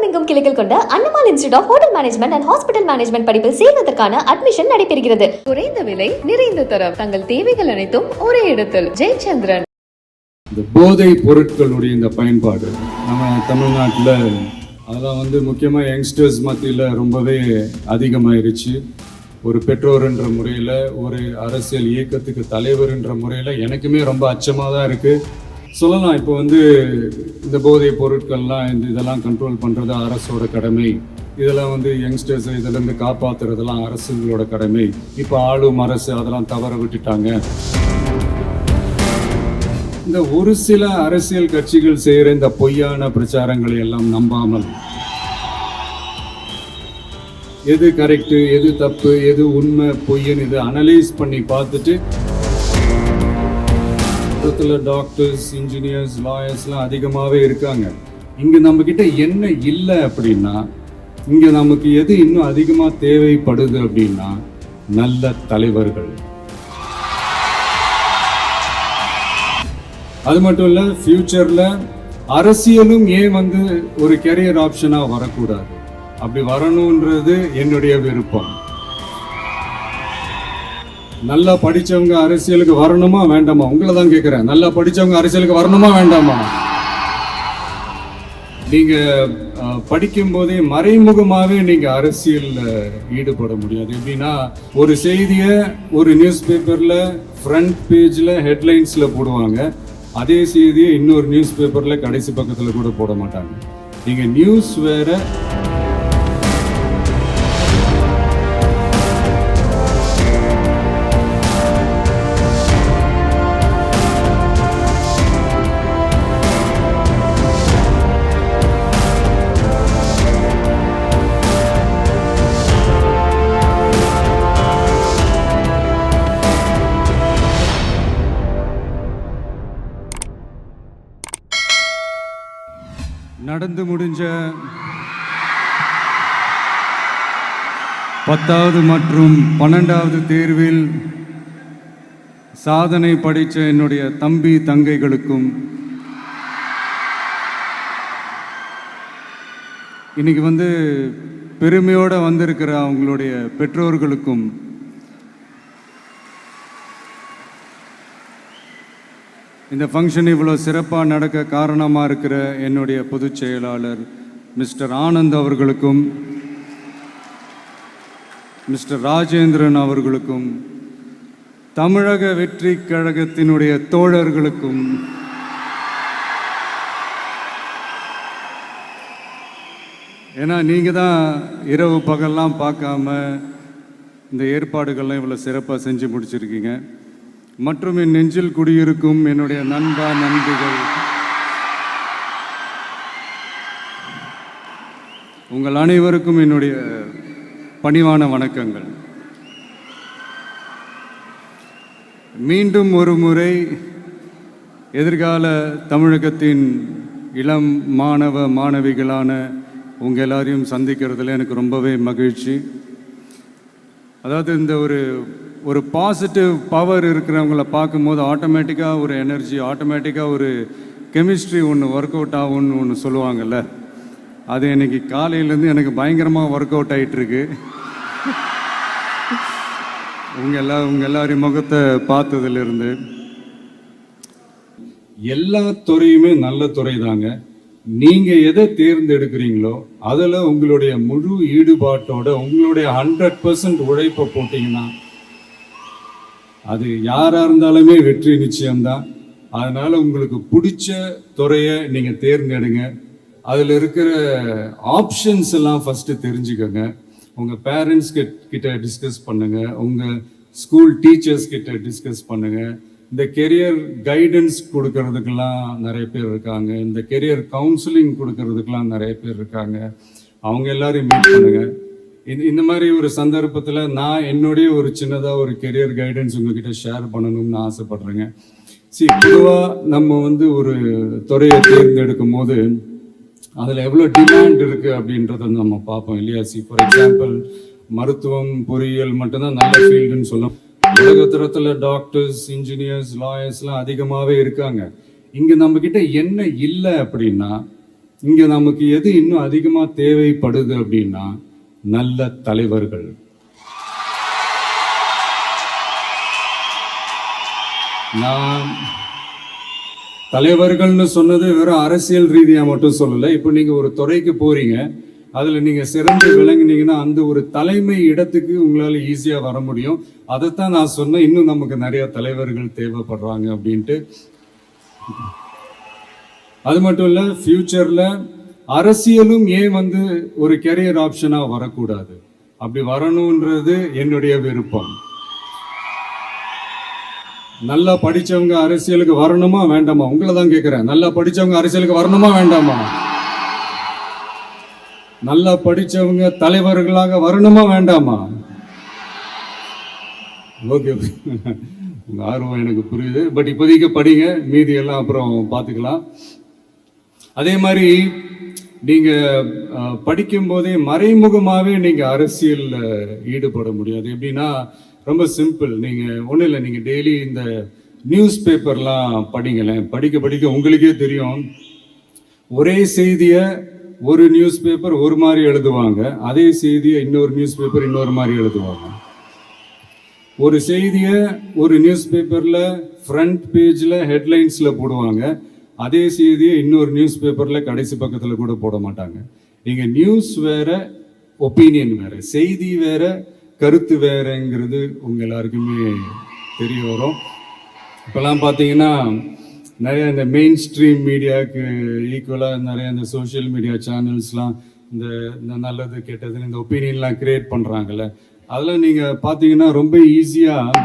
தமிழகம் எங்கும் கிளைகள் கொண்ட Annamal institute of hotel management and hospital management படிப்பில் சேர்வதற்கான அட்மிஷன் நடைபெறுகிறது. குறைந்த விலை நிறைந்த தரம். தங்கள் தேவைகள் அனைத்தும் ஒரே இடத்தில். ஜெயச்சந்திரன். இந்த போதை பொருட்களுடைய இந்த பயன்பாடு நம்ம தமிழ்நாட்டில் அதெல்லாம் வந்து முக்கியமாக யங்ஸ்டர்ஸ் மத்தியில் ரொம்பவே அதிகமாயிருச்சு. ஒரு பெற்றோர்ன்ற முறையில் ஒரு அரசியல் இயக்கத்துக்கு தலைவர்ன்ற முறையில் எனக்குமே ரொம்ப அச்சமாக தான் இருக்குது சொல்லலாம் இப்போ வந்து இந்த போதை பொருட்கள்லாம் இந்த இதெல்லாம் கண்ட்ரோல் பண்ணுறது அரசோட கடமை. இதெல்லாம் வந்து யங்ஸ்டர்ஸ் இதிலேருந்து காப்பாற்றுறதெல்லாம் அரசுங்களோட கடமை. இப்போ ஆளும் அரசு அதெல்லாம் தவற விட்டுட்டாங்க. இந்த ஒரு சில அரசியல் கட்சிகள் செய்கிற இந்த பொய்யான பிரச்சாரங்களை எல்லாம் நம்பாமல் எது கரெக்டு எது தப்பு எது உண்மை பொய்ன்னு இது அனலைஸ் பண்ணி பார்த்துட்டு டாக்டர்ஸ் இன்ஜினியர்ஸ் லாயர்ஸ்லாம் அதிகமாகவே இருக்காங்க. இங்க நம்ம கிட்ட என்ன இல்லை அப்படின்னா இங்க நமக்கு எது இன்னும் அதிகமா தேவைப்படுது அப்படின்னா நல்ல தலைவர்கள். அது மட்டும் இல்ல ஃப்யூச்சரில் அரசியலும் ஏன் வந்து ஒரு கெரியர் ஆப்ஷனா வரக்கூடாது? அப்படி வரணுன்றது என்னுடைய விருப்பம். நல்லா படித்தவங்க அரசியலுக்கு வரணுமா வேண்டாமா? உங்களை தான் கேட்குறேன் நல்லா படிச்சவங்க அரசியலுக்கு வரணுமா வேண்டாமா? நீங்கள் படிக்கும்போதே மறைமுகமாகவே நீங்கள் அரசியலில் ஈடுபட முடியாது. எப்படின்னா ஒரு செய்தியை ஒரு நியூஸ் பேப்பரில் ஃப்ரண்ட் பேஜில் ஹெட்லைன்ஸில் போடுவாங்க. அதே செய்தியை இன்னொரு நியூஸ் பேப்பரில் கடைசி பக்கத்தில் கூட போட மாட்டாங்க. நீங்கள் நியூஸ் வேறு நடந்து முடிஞ்ச பத்தாவது மற்றும் பன்னெண்டாவது தேர்வில் சாதனை படித்த என்னுடைய தம்பி தங்கைகளுக்கும் இன்னைக்கு வந்து பெருமையோடு வந்திருக்கிற அவங்களுடைய பெற்றோர்களுக்கும் இந்த ஃபங்க்ஷன் இவ்வளோ சிறப்பாக நடக்க காரணமாக இருக்கிற என்னுடைய பொதுச் செயலாளர் மிஸ்டர் ஆனந்த் அவர்களுக்கும் மிஸ்டர் ராஜேந்திரன் அவர்களுக்கும் தமிழக வெற்றி கழகத்தினுடைய தோழர்களுக்கும் ஏன்னா நீங்கள் தான் இரவு பகல்லாம் பார்க்காம இந்த ஏற்பாடுகள்லாம் இவ்வளோ சிறப்பாக செஞ்சு முடிச்சிருக்கீங்க. மற்றும் என் நெஞ்சில் குடியிருக்கும் என்னுடைய நண்பா நண்பிகள். உங்கள் அனைவருக்கும் என்னுடைய பணிவான வணக்கங்கள். மீண்டும் ஒரு முறை எதிர்கால தமிழகத்தின் இளம் மாணவ மாணவிகளான உங்கள் எல்லாரையும் சந்திக்கிறதுல எனக்கு ரொம்பவே மகிழ்ச்சி. அதாவது இந்த ஒரு ஒரு பாசிட்டிவ் பவர் இருக்கிறவங்கள பார்க்கும்போது ஆட்டோமேட்டிக்காக ஒரு எனர்ஜி ஆட்டோமேட்டிக்காக ஒரு கெமிஸ்ட்ரி ஒன்று ஒர்க் அவுட் ஆகும்னு ஒன்று சொல்லுவாங்கல்ல. அது இன்னைக்கு காலையிலேருந்து எனக்கு பயங்கரமாக ஒர்க் அவுட் ஆகிட்டுருக்கு உங்கள் எல்லா உங்கள் எல்லாரையும் முகத்தை பார்த்ததுலேருந்து எல்லா துறையுமே நல்ல துறை தாங்க நீங்கள் எதை தேர்ந்தெடுக்கிறீங்களோ அதில் உங்களுடைய முழு ஈடுபாட்டோட உங்களுடைய ஹண்ட்ரட் பர்சன்ட் உழைப்பை போட்டிங்கன்னா அது யாராக இருந்தாலுமே வெற்றி நிச்சயம்தான். அதனால் உங்களுக்கு பிடிச்ச துறையை நீங்கள் தேர்ந்தெடுங்க. அதில் இருக்கிற ஆப்ஷன்ஸ் எல்லாம் ஃபஸ்ட்டு தெரிஞ்சுக்கோங்க. உங்கள் பேரண்ட்ஸ் கிட்ட டிஸ்கஸ் பண்ணுங்கள் உங்கள் ஸ்கூல் டீச்சர்ஸ் கிட்ட டிஸ்கஸ் பண்ணுங்கள் இந்த கெரியர் கைடன்ஸ் கொடுக்கறதுக்கெல்லாம் நிறைய பேர் இருக்காங்க. இந்த கெரியர் கவுன்சிலிங் கொடுக்கறதுக்கெல்லாம் நிறைய பேர் இருக்காங்க. அவங்க எல்லாரையும் மீட் பண்ணுங்கள் இந்த இந்த மாதிரி ஒரு சந்தர்ப்பத்தில் நான் என்னுடைய ஒரு சின்னதாக ஒரு கெரியர் கைடன்ஸ் உங்ககிட்ட ஷேர் பண்ணணும்னு ஆசைப்படுறேங்க. சி பொதுவாக நம்ம வந்து ஒரு துறையை தேர்ந்தெடுக்கும் போது அதில் எவ்வளோ டிமாண்ட் இருக்குது அப்படின்றத நம்ம பார்ப்போம் இல்லையா? சி ஃபார் எக்ஸாம்பிள் மருத்துவம் பொறியியல் மட்டும்தான் நல்ல ஃபீல்டுன்னு சொல்லும் உலகத்தரத்தில் டாக்டர்ஸ் இன்ஜினியர்ஸ் லாயர்ஸ்லாம் அதிகமாகவே இருக்காங்க. இங்கே நம்மக்கிட்ட என்ன இல்லை அப்படின்னா இங்கே நமக்கு எது இன்னும் அதிகமாக தேவைப்படுது அப்படின்னா நல்ல தலைவர்கள். நான் தலைவர்கள்னு சொன்னது வெறும் அரசியல் ரீதியாக மட்டும் சொல்லலை. இப்போ நீங்கள் ஒரு துறைக்கு போகிறீங்க அதில் நீங்கள் சிறந்து விளங்குனீங்கன்னா அந்த ஒரு தலைமை இடத்துக்கு உங்களால் ஈஸியாக வர முடியும். அதைத்தான் நான் சொன்னேன். இன்னும் நமக்கு நிறையா தலைவர்கள் தேவைப்படுறாங்க அப்படின்ட்டு. அது மட்டும் இல்லை ஃப்யூச்சரில் அரசியலும் ஏன் வந்து ஒரு கெரியர் ஆப்ஷனா வரக்கூடாது? அப்படி வரணுன்றது என்னுடைய விருப்பம். நல்லா படிச்சவங்க அரசியலுக்கு வரணுமா வேண்டாமா? உங்களை தான் கேட்குறேன் நல்லா படிச்சவங்க அரசியலுக்கு வரணுமா வேண்டாமா? நல்லா படிச்சவங்க தலைவர்களாக வரணுமா வேண்டாமா? ஓகே உங்கள் ஆர்வம் எனக்கு புரியுது. பட் இப்போதைக்கு படிங்க. மீதி எல்லாம் அப்புறம் பார்த்துக்கலாம். அதே மாதிரி நீங்க படிக்கும்போதே படிக்கும் போதே அரசியலில் நீங்க ஈடுபட முடியாது. எப்படின்னா ரொம்ப சிம்பிள். நீங்க ஒன்றும் இல்லை நீங்க டெய்லி இந்த நியூஸ் பேப்பர்லாம் படிங்களேன். படிக்க படிக்க உங்களுக்கே தெரியும். ஒரே செய்தியை ஒரு நியூஸ் பேப்பர் ஒரு மாதிரி எழுதுவாங்க. அதே செய்தியை இன்னொரு நியூஸ் பேப்பர் இன்னொரு மாதிரி எழுதுவாங்க. ஒரு செய்தியை ஒரு நியூஸ் பேப்பரில் ஃப்ரண்ட் பேஜில் ஹெட்லைன்ஸில் போடுவாங்க. அதே செய்தியை இன்னொரு நியூஸ் பேப்பரில் கடைசி பக்கத்தில் கூட போட மாட்டாங்க. நீங்கள் நியூஸ் வேற ஒப்பீனியன் வேற செய்தி வேற கருத்து வேறங்கிறது உங்க எல்லாருக்குமே தெரிய வரும். இப்போல்லாம் பார்த்தீங்கன்னா நிறைய இந்த மெயின் ஸ்ட்ரீம் மீடியாவுக்கு ஈக்குவலாக நிறைய இந்த சோஷியல் மீடியா சேனல்ஸ்லாம் இந்த இந்த நல்லது கெட்டதுன்னு இந்த ஒப்பீனியன்லாம் கிரியேட் பண்ணுறாங்கல்ல அதெல்லாம் நீங்கள் பார்த்தீங்கன்னா ரொம்ப ஈஸியாக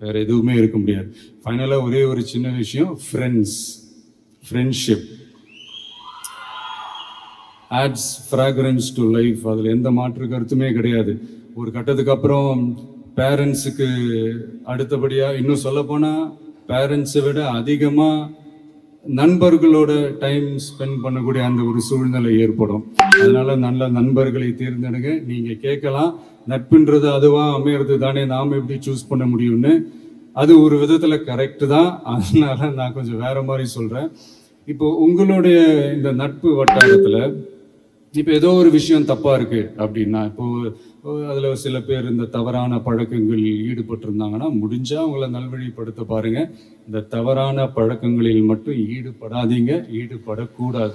வேற எதுவுமே இருக்க முடியாது. ஃபைனலாக ஒரே ஒரு சின்ன விஷயம் friends friendship adds fragrance to life அதில் எந்த மாற்று கருத்துமே கிடையாது. ஒரு கட்டத்துக்கு அப்புறம் பேரண்ட்ஸுக்கு அடுத்தபடியாக இன்னும் சொல்லப்போனால் பேரண்ட்ஸை விட அதிகமாக நண்பர்களோட டைம் ஸ்பெண்ட் பண்ணக்கூடிய அந்த ஒரு சூழ்நிலை ஏற்படும். அதனால நல்ல நண்பர்களை தேர்ந்தெடுங்க. நீங்கள் கேட்கலாம். நட்புன்றது அதுவா அமையிறது தானே நாம் எப்படி சூஸ் பண்ண முடியும்னு? அது ஒரு விதத்துல கரெக்ட் தான். அதனால நான் கொஞ்சம் வேற மாதிரி சொல்றேன். இப்போ உங்களுடைய இந்த நட்பு வட்டாரத்துல இப்போ ஏதோ ஒரு விஷயம் தப்பா இருக்கு அப்படின்னா இப்போ அதுல சில பேர் இந்த தவறான பழக்கங்களில் ஈடுபட்டிருந்தாங்கன்னா முடிஞ்சா அவங்கள நல்வழிப்படுத்த பாருங்க. இந்த தவறான பழக்கங்களில் மட்டும் ஈடுபடாதீங்க. ஈடுபடக்கூடாது.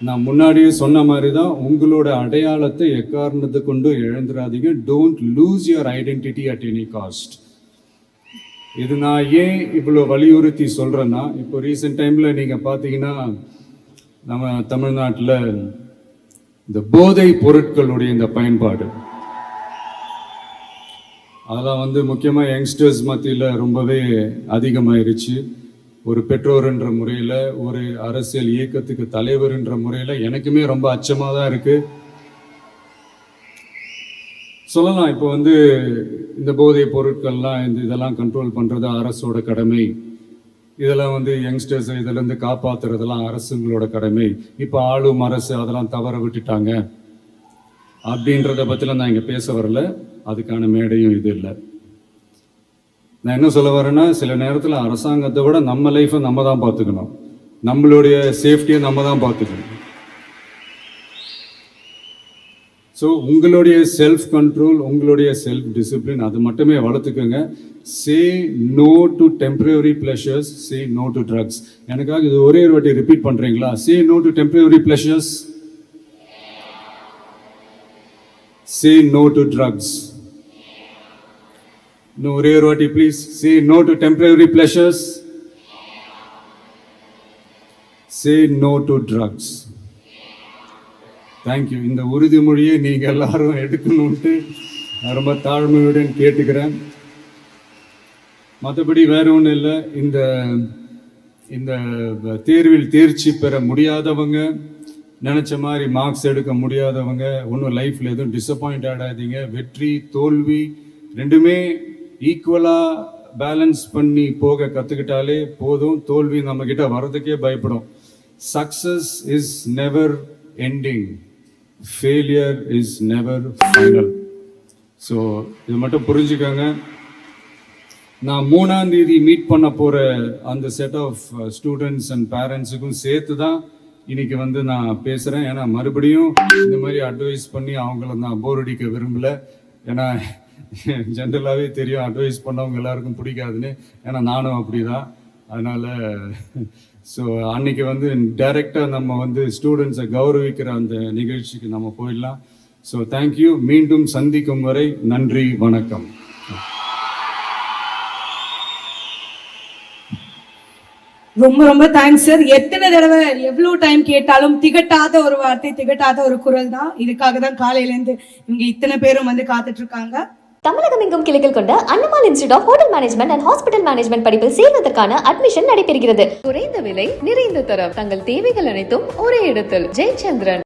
நான் முன்னாடியே சொன்ன மாதிரி தான் உங்களோட அடையாளத்தை எக்காரணத்தை கொண்டு இழந்துடாதீங்க don't lose your identity at any cost இது நான் ஏன் இவ்வளோ வலியுறுத்தி சொல்கிறேன்னா இப்போ ரீசெண்ட் டைமில் நீங்கள் பார்த்தீங்கன்னா நம்ம தமிழ்நாட்டில் இந்த போதை பொருட்களுடைய இந்த பயன்பாடு. அதெல்லாம் வந்து முக்கியமாக யங்ஸ்டர்ஸ் மத்தியில் ரொம்பவே அதிகமாயிருச்சு. ஒரு பெற்றோர் என்ற முறையில் ஒரு அரசியல் இயக்கத்துக்கு தலைவர் என்ற முறையில் எனக்குமே ரொம்ப அச்சமாக தான் இருக்குது சொல்லலாம் இப்போ வந்து இந்த போதை பொருட்கள்லாம் இந்த இதெல்லாம் கண்ட்ரோல் பண்ணுறது அரசோட கடமை. இதெல்லாம் வந்து யங்ஸ்டர்ஸை இதிலேருந்து காப்பாத்துறதெல்லாம் அரசுங்களோட கடமை. இப்போ ஆளும் அரசு அதெல்லாம் தவற விட்டுட்டாங்க. அப்படின்றத பற்றிலாம் நான் இங்கே பேச வரல. அதுக்கான மேடையும் இது இல்லை. நான் என்ன சொல்ல வரேன்னா சில நேரத்தில் அரசாங்கத்தை விட நம்ம லைஃப்பை நம்ம தான் பார்த்துக்கணும். நம்மளுடைய சேஃப்டியை நம்ம தான் பார்த்துக்கணும். ஸோ உங்களுடைய செல்ஃப் கண்ட்ரோல் உங்களுடைய செல்ஃப் டிசிப்ளின் அது மட்டுமே வளர்த்துக்கோங்க. Say no to temporary pleasures say no to drugs எனக்காக இது ஒரே ஒரு வாட்டி ரிப்பீட் பண்ணுறீங்களா say no to temporary pleasures say no to drugs இன்னும் ஒரே ஒரு வாட்டி please say no to temporary pleasures say no to drugs thank you இந்த உறுதிமொழியை நீங்கள் எல்லாரும் எடுக்கணும்ட்டு நான் ரொம்ப தாழ்மையுடன் கேட்டுக்கிறேன். மற்றபடி வேற ஒன்றும் இல்லை. இந்த இந்த தேர்வில் தேர்ச்சி பெற முடியாதவங்க நினச்ச மாதிரி மார்க்ஸ் எடுக்க முடியாதவங்க ஒன்றும் லைஃப்பில் எதுவும் டிசப்பாயிண்ட் ஆகாதீங்க வெற்றி தோல்வி ரெண்டுமே ஈக்குவலாக பேலன்ஸ் பண்ணி போக கற்றுக்கிட்டாலே போதும். தோல்வி நம்மக்கிட்ட வர்றதுக்கே பயப்படும். Success is never ending failure is never final so இது மட்டும் புரிஞ்சுக்கோங்க. நான் மூணாம் தேதி மீட் பண்ண போகிற அந்த செட் ஆஃப் ஸ்டூடெண்ட்ஸ் அண்ட் பேரண்ட்ஸுக்கும் சேர்த்து தான் இன்னைக்கு வந்து நான் பேசுகிறேன் ஏன்னா மறுபடியும் இந்த மாதிரி அட்வைஸ் பண்ணி அவங்கள நான் போர் அடிக்க விரும்பல. ஏன்னா ஜென்ரலாகவே தெரியும் அட்வைஸ் பண்ணவங்க எல்லாருக்கும் பிடிக்காதுன்னு. ஏன்னா நானும் அப்படிதான். அதனால ஸோ அன்னைக்கு வந்து டைரெக்டாக நம்ம வந்து ஸ்டூடெண்ட்ஸை கௌரவிக்கிற அந்த நிகழ்ச்சிக்கு நம்ம போயிடலாம். ஸோ தேங்க்யூ மீண்டும் சந்திக்கும் வரை நன்றி வணக்கம். ரொம்ப ரொம்ப தேங்க்ஸ் சார் எத்தனை தடவை எவ்வளவு டைம் கேட்டாலும் திகட்டாத ஒரு வார்த்தை திகட்டாத ஒரு குரல் தான். இதுக்காக தான் காலையிலேருந்து இங்கே இத்தனை பேரும் வந்து காத்துட்டு இருக்காங்க. தமிழகம் எங்கும் கிளைகள் கொண்ட Annamal institute of hotel management and hospital management படிப்பில் சேர்வதற்கான அட்மிஷன் நடைபெறுகிறது. குறைந்த விலை நிறைந்த தரம். தங்கள் தேவைகள் அனைத்தும் ஒரே இடத்தில். ஜெயச்சந்திரன்.